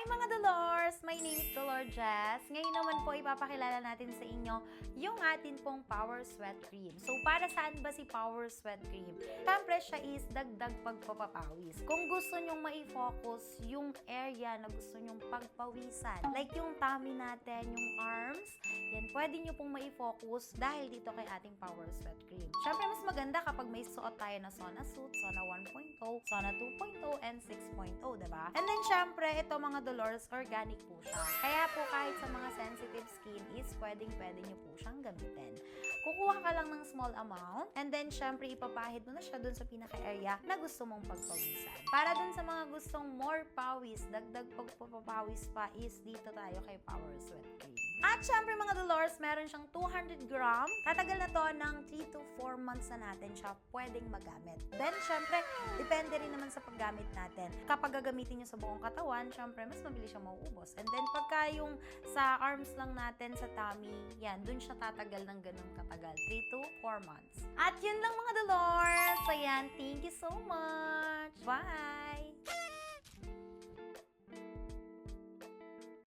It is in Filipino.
Hi mga Dolores! My name is Dolor Jess. Ngayon naman po ipapakilala natin sa inyo yung atin pong Power Sweat Cream. So para saan ba si Power Sweat Cream? Siyempre siya is dagdag pagpapapawis. Kung gusto nyong mai-focus yung area na gusto nyong pagpawisan, like yung tummy natin, yung arms, pwede nyo pong mai-focus dahil dito kay ating Power Sweat Cream. Siyempre mas maganda kapag may suot tayo na Sona Suit, Sona 1.0, Sona 2.0, and 6.0, diba? And then syempre, ito mga Dolores, organic po siya. Kaya po kahit sa mga sensitive skin is pwedeng pwede nyo po siyang gamitin. Kukuha ka lang ng small amount and then syempre ipapahid mo na siya dun sa pinaka-area na gusto mong pagpawisan. Para dun sa mga gustong more pawis, dagdag pagpapawis pa is dito tayo kay Power Sweat Cream. At syempre mga Dolores, meron siyang 200 gram. Tatagal na to ng 3 to 4 months na natin siya pwedeng magamit. Then syempre, depende rin naman sa paggamit natin. Kapag gagamitin nyo sa buong katawan, syempre mas mabilis siya mauubos. And then pagka yung sa arms lang natin, sa tummy, yan, dun siya tatagal ng ganun katagal. 3 to 4 months. At yun lang mga Dolores. Ayan, thank you so much. Bye!